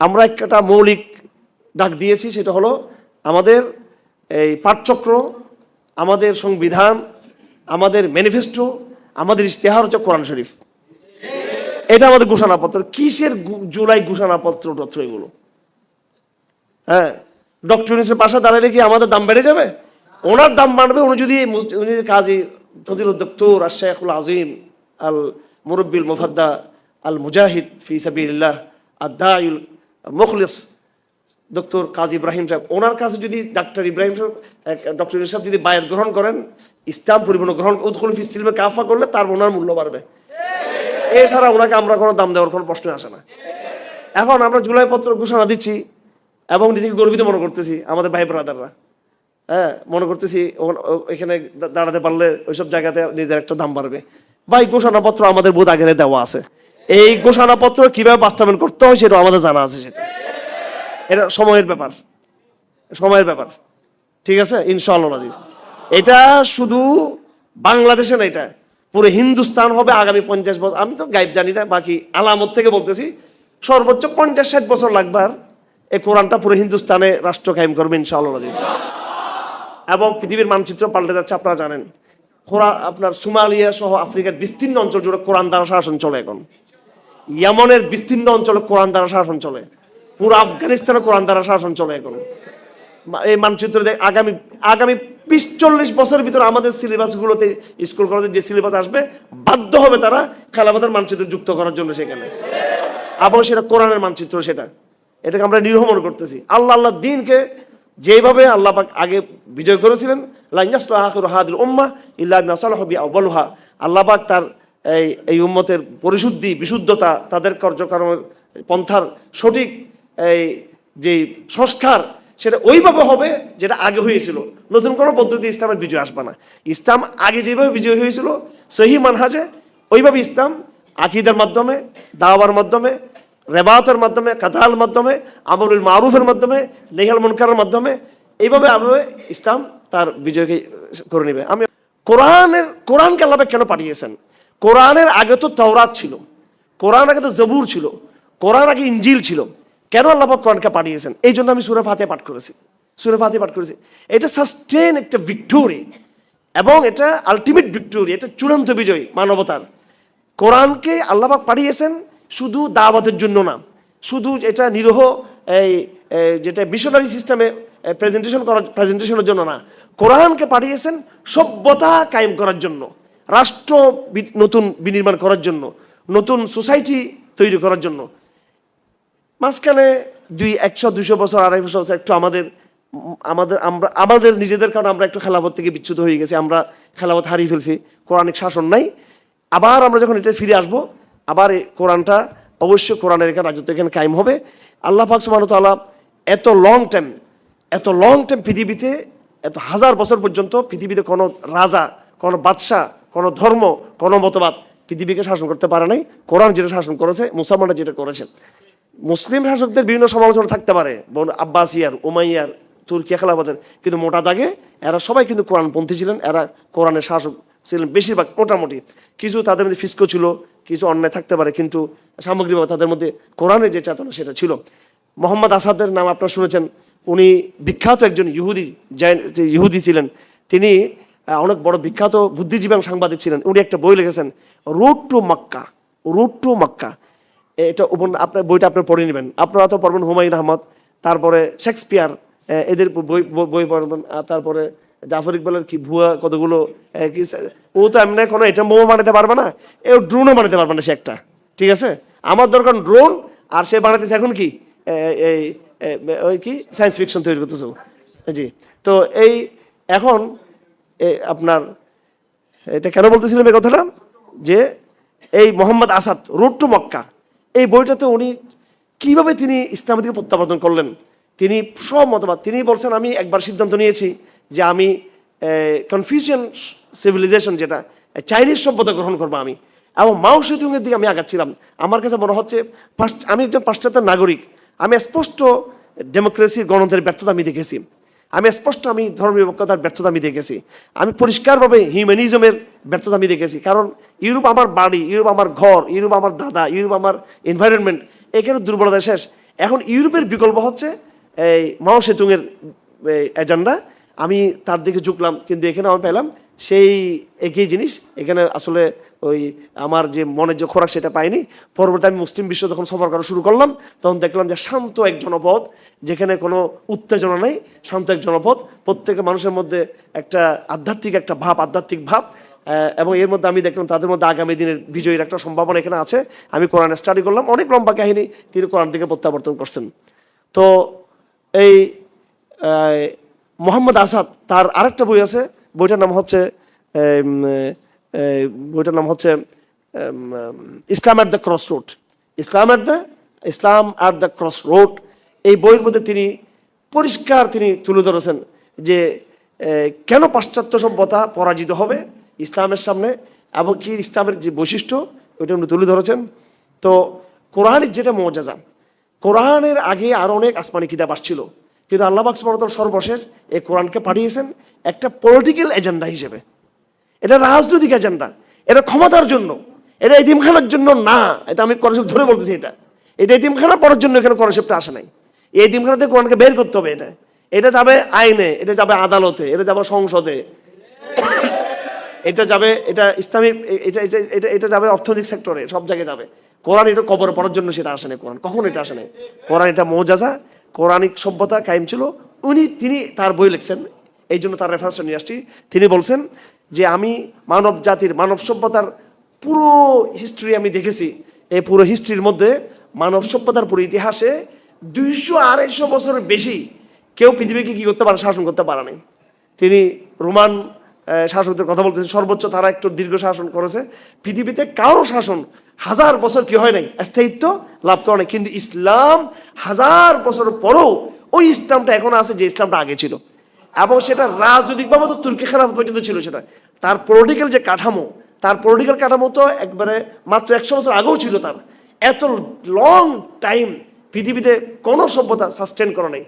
আমরা একটা মৌলিক ডাক দিয়েছি, সেটা হলো আমাদের এই পাঠচক্র, আমাদের সংবিধান, আমাদের ম্যানিফেস্টো, আমাদের ইশতেহার হচ্ছে কোরআন শরীফ। এটা আমাদের ঘোষণাপত্র। কিসের জুলাই ঘোষণাপত্র টত্র এগুলো? হ্যাঁ ডক্টর ইউনিসের পাশে দাঁড়ালে কি আমাদের দাম বেড়ে যাবে? ওনার দাম বাড়বে, উনি যদি উনি কাজী ফজিল উদ্দক্তর আর আজিম আল মুরব্বিল মুফাদ্দা আল মুজাহিদ ফি সাবিল্লাহ মুখলিস ডক্টর কাজী ইব্রাহিম সাহেব। ওনার কাছে যদি ডাক্তার ইব্রাহিম সাহেব ডক্টর সাহেব যদি বায়াত গ্রহণ করেন, ইসলাম পরিপূর্ণ গ্রহণ উদ্খল ফিসিলমে কাফা করলে তার ওনার মূল্য বাড়বে। এছাড়া ওনাকে আমরা কোনো দাম দেওয়ার কোনো প্রশ্ন আসে না। এখন আমরা জুলাই পত্র ঘোষণা দিচ্ছি এবং নিজেকে গর্বিত মনে করতেছি আমাদের ভাই ব্রাদাররা। হ্যাঁ মনে করতেছি এখানে দাঁড়াতে পারলে ওইসব জায়গাতে নিজের একটা দাম বাড়বে। ভাই, ঘোষণাপত্র আমাদের বোধ আগে দেওয়া আছে। এই ঘোষণাপত্র কীভাবে বাস্তবায়ন করতে হয় সেটা আমাদের জানা আছে সেটা। এটা সময়ের ব্যাপার। সময়ের ব্যাপার। ঠিক আছে? ইনশাআল্লাহ রাজিজ এটা শুধু বাংলাদেশে না এটা। পুরো হিন্দুস্তান হবে আগামী পঞ্চাশ বছর। আমি তো গাইব জানি না, বাকি আলামত থেকে বলতেছি, সর্বোচ্চ পঞ্চাশ ষাট বছর লাগবে আর এই কোরআনটা পুরো হিন্দুস্তানে রাষ্ট্র কায়েম করবে ইনশাআল্লাহ রাজিজ এবং পৃথিবীর মানচিত্র পাল্টে যাচ্ছে, আপনারা জানেন। আপনার সোমালিয়া সহ আফ্রিকার বিস্তীর্ণ অঞ্চল জুড়ে কোরআন দ্বারা শাসন চলে এখন। ইয়ামনের বিস্তীর্ণ অঞ্চলে কোরআন দ্বারা শাসন চলে। পুরো আফগানিস্তানে কোরআন দ্বারা শাসন চলে এখন। এই মানচিত্র আগামী আগামী বিশ চল্লিশ বছরের ভিতরে আমাদের সিলেবাসগুলোতে, স্কুল কলেজে যে সিলেবাস আসবে, বাধ্য হবে তারা খেলাফতের মানচিত্র যুক্ত করার জন্য সেখানে। আবার সেটা কোরআনের মানচিত্র, সেটা। এটাকে আমরা নির্ভমন করতেছি। আল্লাহ আল্লাহ দিনকে যেভাবে আল্লাহ আগে বিজয় করেছিলেন আখিরু হাদিল উম্মাহ ইল্লা বিমা সালাহা বি আল্লাহ তার এই এই উম্মতের পরিশুদ্ধি, বিশুদ্ধতা তাদের কার্যক্রমের পন্থার সঠিক এই যে সংস্কার, সেটা ওইভাবে হবে যেটা আগে হয়েছিল। নতুন কোনো পদ্ধতি ইসলামের বিজয় আসবে না। ইসলাম আগে যেভাবে বিজয় হয়েছিল, সহি মানহাজে ওইভাবে ইসলাম আকিদের মাধ্যমে, দাওয়ার মাধ্যমে রেবাতের মাধ্যমে কাতাল মাধ্যমে, আমরুল মারুফের মাধ্যমে, নেহাল মুনকারের মাধ্যমে, এইভাবে আমাদের ইসলাম তার বিজয়কে করে নেবে। আমি কোরআনের, কোরআনকে আল্লাহ কেন পাঠিয়েছেন? কোরআনের আগে তো তাওরাত ছিল, কোরআন আগে তো জবুর ছিল, কোরআন আগে ইঞ্জিল ছিল। কেন আল্লাহ কোরআনকে পাঠিয়েছেন? এই জন্য আমি সুরে ফাতে পাঠ করেছি, সুরে ফাতে পাঠ করেছি। এটা সাস্টেন একটা ভিক্টোরি এবং এটা আলটিমেট ভিক্টোরি এটা চূড়ান্ত বিজয় মানবতার। কোরআনকে আল্লাহবাক পাঠিয়েছেন শুধু দাওয়াতের জন্য না, শুধু এটা নিরহ, এই যেটা মিশনারি সিস্টেমে প্রেজেন্টেশন করার প্রেজেন্টেশনের জন্য না। কোরআনকে পাঠিয়েছেন সভ্যতা কায়েম করার জন্য। রাষ্ট্র নতুন বিনির্মাণ করার জন্য, নতুন সোসাইটি তৈরি করার জন্য। মাঝখানে দুই, একশো, দুশো বছর, আড়াই বছর একটু আমাদের আমাদের, আমরা, আমাদের নিজেদের কারণে আমরা একটু খেলাফত থেকে বিচ্যুত হয়ে গেছি, আমরা খেলাফত হারিয়ে ফেলছি, কোরআনিক শাসন নাই। আবার আমরা যখন এটা ফিরে আসব, আবার কোরআনটা অবশ্যই কোরআনের এখানে রাজত্ব এখানে কায়েম হবে। আল্লাহ পাক তাআলা এত লং টাইম এত লং টাইম পৃথিবীতে, এত হাজার বছর পর্যন্ত পৃথিবীতে কোনো রাজা, কোনো বাদশাহ কোনো ধর্ম, কোনো মতবাদ পৃথিবীকে শাসন করতে পারে নাই। কোরআন যেটা শাসন করেছে, মুসলমানরা যেটা করেছে। মুসলিম শাসকদের বিভিন্ন সমালোচনা থাকতে পারে আব্বাসিয়ার, উমাইয়ার তুর্কি খেলাফতের। কিন্তু মোটা দাগে এরা সবাই কিন্তু কোরআনপন্থী ছিলেন, এরা কোরআনের শাসক ছিলেন বেশিরভাগ, মোটামুটি। কিছু তাদের মধ্যে ফিস্কো ছিল, কিছু অন্যায় থাকতে পারে, কিন্তু সামগ্রিকভাবে তাদের মধ্যে কোরআনের যে চেতনা সেটা ছিল। মোহাম্মদ আসাদের নাম আপনারা শুনেছেন, উনি বিখ্যাত একজন ইহুদি যে ইহুদি ছিলেন। তিনি অনেক বড় বিখ্যাত বুদ্ধিজীবী এবং সাংবাদিক ছিলেন। উনি একটা বই লিখেছেন route to Mecca route to Mecca. এটা উপন- আপনার বইটা আপনি পড়ে নেবেন। আপনারা তো পড়বেন হুমায়ুন আহমদ, তারপরে শেক্সপিয়ার এদের বই বই- পড়বেন তারপরে জাফর ইকবালের কি ভুয়া কতগুলো ও তো এমনি কোনো এটা মোমো বানাতে পারবে না, এ ড্রোনও বানাতে পারবে না সে একটা, ঠিক আছে? আমার দরকার ড্রোন আর সে বানাতেছে এখন কি এই ওই কি সায়েন্স ফিকশন তৈরি করতেছে জি, তো এই এখন আপনার, এটা কেন বলতেছিলাম এই কথাটা? যে এই Muhammad Asad road to Mecca, এই বইটাতে উনি কীভাবে তিনি ইসলাম থেকে প্রত্যাবর্তন করলেন, তিনি সব মতবাদ, তিনি বলছেন, আমি একবার সিদ্ধান্ত নিয়েছি যে আমি কনফিউশন সিভিলাইজেশন যেটা চাইনিজ সভ্যতা গ্রহণ করব আমি, এবং মাও সেতুংয়ের দিকে আমি আগাচ্ছিলাম। আমার কাছে মনে হচ্ছে আমি একজন পাশ্চাত্য নাগরিক, আমি স্পষ্ট ডেমোক্রেসির গণতন্ত্রের ব্যর্থতা আমি দেখেছি। আমি স্পষ্ট, আমি ধর্মনিরপেক্ষতার ব্যর্থতা আমি দেখেছি। আমি পরিষ্কারভাবে হিউম্যানিজমের ব্যর্থতা আমি দেখেছি। কারণ ইউরোপ আমার বাড়ি, ইউরোপ আমার ঘর, ইউরোপ আমার দাদা, ইউরোপ আমার এনভায়রনমেন্ট এখানে দুর্বলতা শেষ। এখন ইউরোপের বিকল্প হচ্ছে এই মাও সেতুংয়ের এজেন্ডা আমি তার দিকে ঝুঁকলাম, কিন্তু এখানে আমি পেলাম সেই একই জিনিস। এখানে আসলে ওই আমার যে মনের যে খোরাক সেটা পাইনি। পরবর্তী আমি মুসলিম বিশ্ব যখন সফর করা শুরু করলাম, তখন দেখলাম যে শান্ত এক জনপদ, যেখানে কোনো উত্তেজনা নেই, শান্ত এক জনপদ। প্রত্যেকটা মানুষের মধ্যে একটা আধ্যাত্মিক একটা ভাব, আধ্যাত্মিক ভাব। এবং এর মধ্যে আমি দেখলাম তাদের মধ্যে আগামী দিনের বিজয়ীর একটা সম্ভাবনা এখানে আছে। আমি কোরআন স্টাডি করলাম। অনেক লম্বা কাহিনী তিনি কোরআন থেকে প্রত্যাবর্তন করছেন। তো এই মোহাম্মদ আসাদ, তার আরেকটা বই আছে বইটার নাম হচ্ছে বইটার নাম হচ্ছে Islam at the cross road Islam at the, Islam at the cross road এই বইয়ের মধ্যে তিনি পরিষ্কার তিনি তুলে ধরেছেন যে কেন পাশ্চাত্য সভ্যতা পরাজিত হবে ইসলামের সামনে এবং কি ইসলামের যে বৈশিষ্ট্য, ওইটা উনি তুলে ধরেছেন। তো কোরআনের যেটা মর্যাদা, কোরআনের আগে আরও অনেক আসমানি কিতাব আসছিল। কিন্তু আল্লাহ বাক্স সর্বশেষ এই কোরআনকে পাঠিয়েছেন। একটা পলিটিক্যাল এজেন্ডা হিসেবে। এটা রাজনৈতিক এজেন্ডা এটা ক্ষমতার জন্য। এটা এতিমখানার জন্য না। এটা আমি কনসেপ্ট ধরে বলতেছি এটা। এটা এতিমখানা পড়ার জন্য এখানে কনসেপ্টটা আসে নাই। এই এতিমখানা থেকে কোরআনকে বের করতে হবে এটা। এটা যাবে আইনে, এটা যাবে আদালতে, এটা যাবে সংসদে। এটা যাবে, এটা ইসলামিক, এটা এটা এটা যাবে অর্থনৈতিক সেক্টরে সব জায়গায় যাবে। কোরআন এটা কবর পড়ার জন্য সেটা আসে না কোরআন। কখন এটা আসে না কোরআন এটা মৌজাজা। কোরআনিক সভ্যতা কায়েম ছিল। উনি, তিনি তার বই লিখছেন। এই জন্য তার রেফারেন্সটা নিয়ে আসছি। তিনি বলছেন যে আমি মানব জাতির, মানব সভ্যতার পুরো হিস্ট্রি আমি দেখেছি। এই পুরো হিস্ট্রির মধ্যে মানব সভ্যতার পুরো ইতিহাসে দুইশো আড়াইশো বছরের বেশি কেউ পৃথিবীকে কি করতে পারে, শাসন করতে পারে নাই। তিনি রোমান শাসকদের কথা বলতেছেন, সর্বোচ্চ তারা একটু দীর্ঘ শাসন করেছে। পৃথিবীতে কারও শাসন হাজার বছর কি হয় নাই? স্থায়িত্ব লাভ করে নাই। কিন্তু ইসলাম হাজার বছর পরও ওই ইসলামটা এখন আছে যে ইসলামটা আগে ছিল। এবং সেটা রাজনৈতিকভাবে তো তুর্কি খেলাফত পর্যন্ত ছিল সেটা। তার পলিটিক্যাল যে কাঠামো, তার পলিটিক্যাল কাঠামো তো একবারে মাত্র একশো বছর আগেও ছিল তার। এত লং টাইম পৃথিবীতে কোনো সভ্যতা সাস্টেন করা নাই।